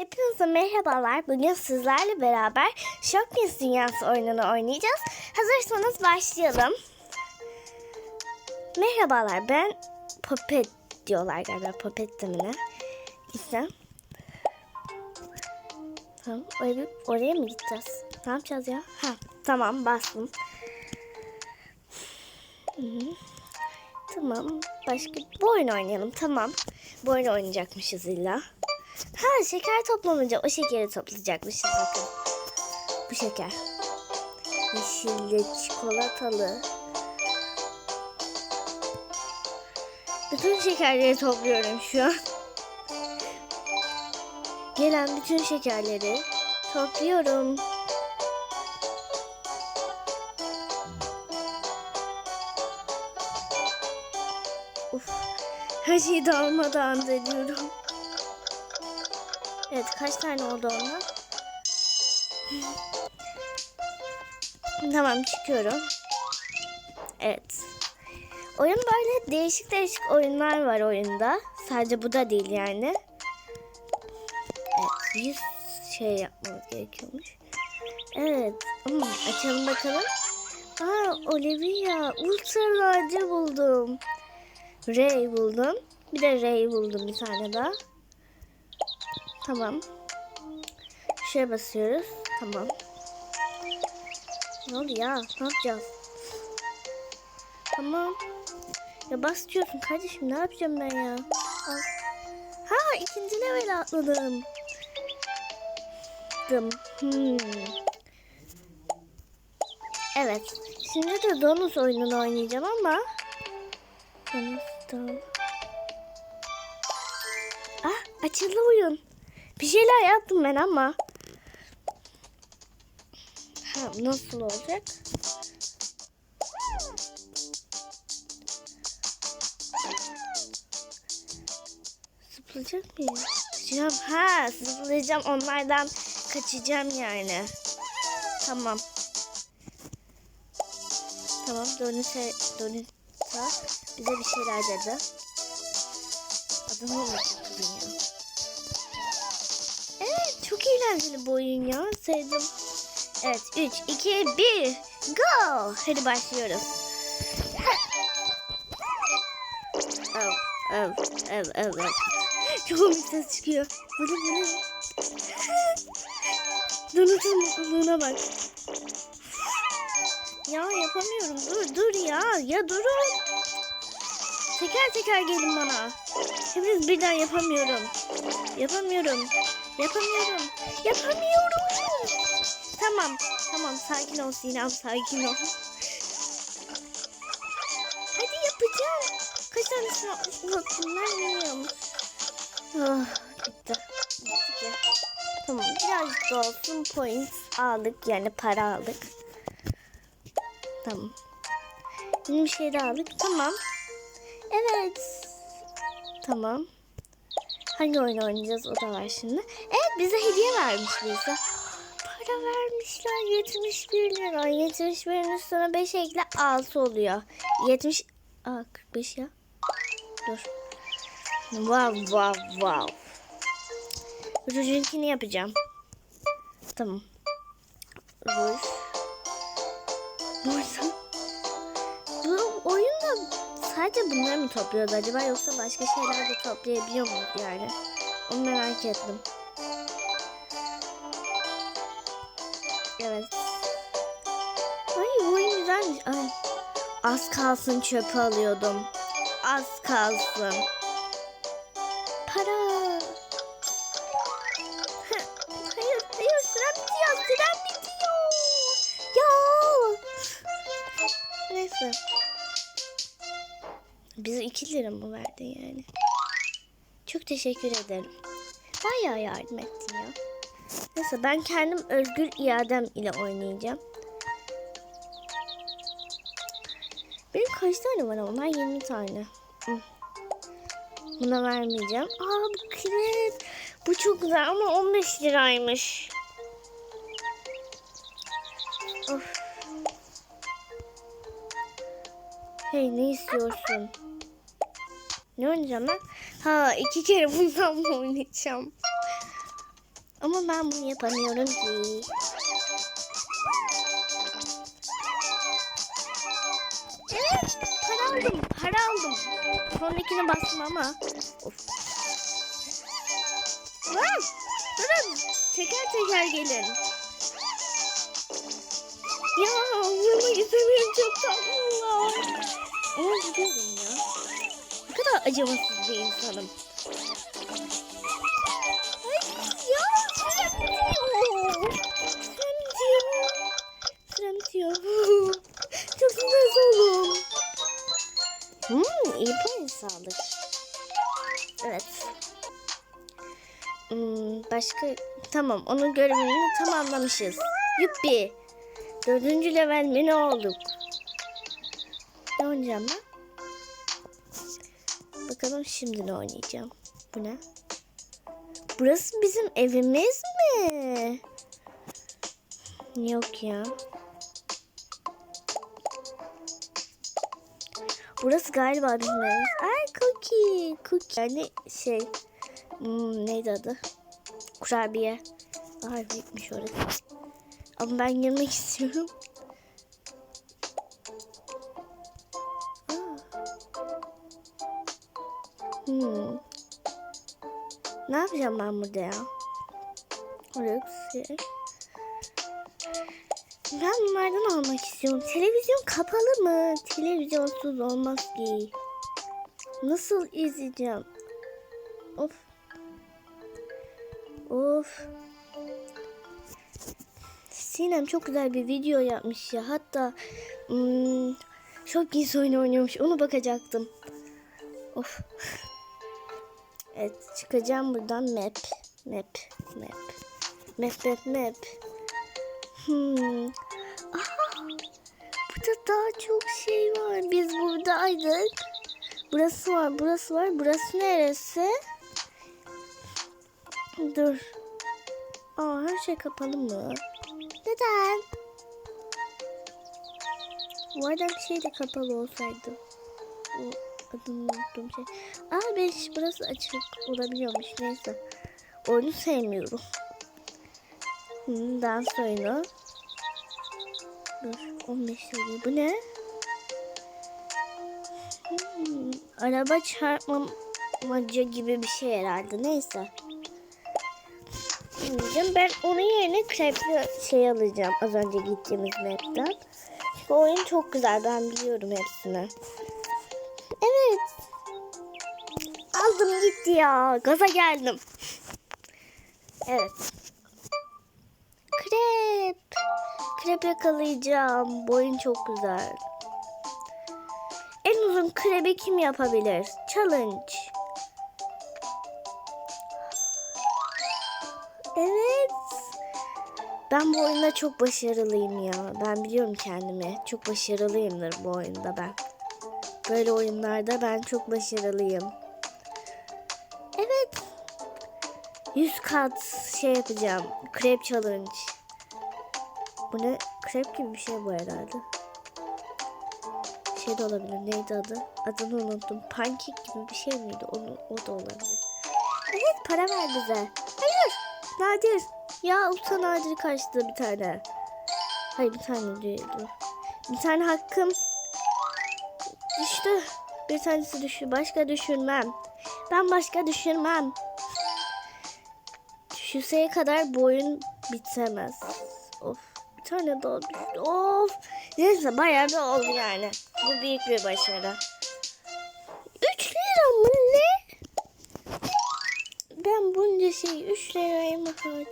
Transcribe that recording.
Hepinize merhabalar. Bugün sizlerle beraber Shockings Dünyası oyununu oynayacağız. Hazırsanız başlayalım. Merhabalar ben Popet diyorlar galiba. Popet de mi ne? İstem. Tamam. Oraya, oraya mı gideceğiz? Ne yapacağız ya? Ha, tamam bastım. Hı -hı. Tamam. Başka bu oyun oynayalım. Tamam. Bu oyunu oynayacakmışız illa. Ha şeker toplamayacak. O şekeri toplayacakmışız bakın. Bu şeker. Yeşilli, çikolatalı. Bütün şekerleri topluyorum şu an. Gelen bütün şekerleri topluyorum. Uf, her şeyi darmadağın ediyorum. Evet kaç tane oldu onlar? tamam çıkıyorum. Evet. Oyun böyle değişik değişik oyunlar var oyunda. Sadece bu da değil yani. Evet 100 şey yapmamız gerekiyormuş. Evet. Ama açalım bakalım. Aa Olivia ultra large buldum. Ray buldum. Bir de Ray buldum bir tane daha. Tamam. Şuraya basıyoruz. Tamam. Ne oldu ya? Ne yapacağız? Tamam. Ya bas diyorsun kardeşim. Ne yapacağım ben ya? Ha ikinci level atladım. Dım. Hmm. Evet. Şimdi de Donut oyununu oynayacağım ama. Donut. Ah açıldı oyun. Bir şeyler yaptım ben ama. Ha, nasıl olacak? Zıplayacak mıyım? Kaçacağım. Ha zıplayacağım onlardan kaçacağım yani. Tamam. Tamam Donute, Donita bize bir şeyler dedi. Adını unuttum çok eğlenceli bu oyun ya. Sevdim. Evet 3, 2, 1 Go! Hadi başlıyoruz. Ev, ev, ev, ev. Çok komik ses çıkıyor. Böyle böyle. Donut'un mutluluğuna bak. Ya yapamıyorum. Dur dur ya. Ya durun. Teker teker gelin bana. Hepiniz birden yapamıyorum. Yapamıyorum. Yapamıyorum. Yapamıyorum. Tamam. Tamam sakin ol Sinem sakin ol. Hadi yapacağım. Kaç tanesini unuttum ben bilmiyorum. Ah, gitti. Gitti. Tamam birazcık da olsun points aldık yani para aldık. Tamam. Bir şey aldık. Tamam. Evet. Tamam. Hangi oyunu oynayacağız o da var şimdi. Evet bize hediye vermiş bize. Para vermişler 71 lira. 71'in üstüne 5 ekle 6 oluyor. 70 Aa 45 ya. Dur. Wow wow wow. Rujunkini yapacağım. Tamam. Ruj. Burada. Sadece bunları mı topluyoruz acaba yoksa başka şeyler de toplayabiliyor muyuz yani? Onu merak ettim. Evet. Ay bu oyun güzelmiş. Ay. Az kalsın çöpe alıyordum. Az kalsın. Para. Hayır, hayır süren bitiyor. Süren bitiyor. Ya. Neyse. Bize 2 lira mı verdin yani? Çok teşekkür ederim. Bayağı yardım ettin ya. Neyse ben kendim özgür iadem ile oynayacağım. Benim kaç tane var onlar? 20 tane. Buna vermeyeceğim. Aa bu kilit. Bu çok güzel ama 15 liraymış. Hey ne istiyorsun? Ne oynayacağım ben? Ha iki kere bundan mı oynayacağım? Ama ben bunu yapamıyorum ki. Para aldım, para aldım. Sonrakine bastım ama. Of. Lan, durun. Teker teker gelin. Ya, vurmak istemiyorum çok tatlılar. Ama gidiyorum ya. Ne kadar acımasız bir insanım. Ay ya, sürem diyor. Sürem diyor. Çok güzel oğlum. Hmm, iyi polis sağlık. Evet. Hmm, başka... Tamam, onun görevini tamamlamışız. Yuppi. Dördüncü level mi ne olduk? Ne oynayacağım ben? Bakalım şimdi ne oynayacağım. Bu ne? Burası bizim evimiz mi? Yok ya. Burası galiba bizim evimiz. Ay cookie. Cookie. Yani şey. Hmm, neydi adı? Kurabiye. Ay büyükmüş orası. Ama ben girmek istiyorum. Hmm. Ne yapacağım ben burada ya? Oraya şey. Ben bunlardan almak istiyorum. Televizyon kapalı mı? Televizyonsuz olmaz ki. Nasıl izleyeceğim? Of. Of. Sinem çok güzel bir video yapmış ya. Hatta hmm, çok iyi oyun oynuyormuş. Onu bakacaktım. Of. Evet çıkacağım buradan map. Map. Map. Map map map. Hmm. Aha. Burada daha çok şey var. Biz buradaydık. Burası var, burası var. Burası neresi? Dur. Aa her şey kapalı mı? Neden? Bir şey de kapalı olsaydı. Adını unuttum şey. Aa beş burası açık olabiliyormuş neyse. Oyunu sevmiyorum. Hmm, dans oyunu. Dur 15 saniye. Bu ne? Hmm, araba çarpmamaca gibi bir şey herhalde. Neyse. Şimdi ben onun yerine krepli şey alacağım az önce gittiğimiz map'ten. Bu oyun çok güzel. Ben biliyorum hepsini. Evet. Aldım gitti ya. Gaza geldim. Evet. Krep. Krep yakalayacağım. Bu oyun çok güzel. En uzun krebi kim yapabilir? Challenge. Evet. Ben bu oyunda çok başarılıyım ya. Ben biliyorum kendimi. Çok başarılıyımdır bu oyunda ben. Böyle oyunlarda ben çok başarılıyım. Evet. 100 kat şey yapacağım. Krep challenge. Bu ne? Krep gibi bir şey bu herhalde. Şey de olabilir. Neydi adı? Adını unuttum. Pankek gibi bir şey miydi? Onu, o da olabilir. Evet para ver bize. Hayır. Nadir. Ya usta Nadir kaçtı bir tane. Hayır bir tane değil. Bir tane hakkım düştü. Bir tanesi düştü. Başka düşürmem. Ben başka düşürmem. Düşürseye kadar bu oyun bitemez. Of. Bir tane daha düştü. Of. Neyse bayağı bir oldu yani. Bu büyük bir başarı. 3 lira mı ne? Ben bunca şey 3 liraya mı harcadım?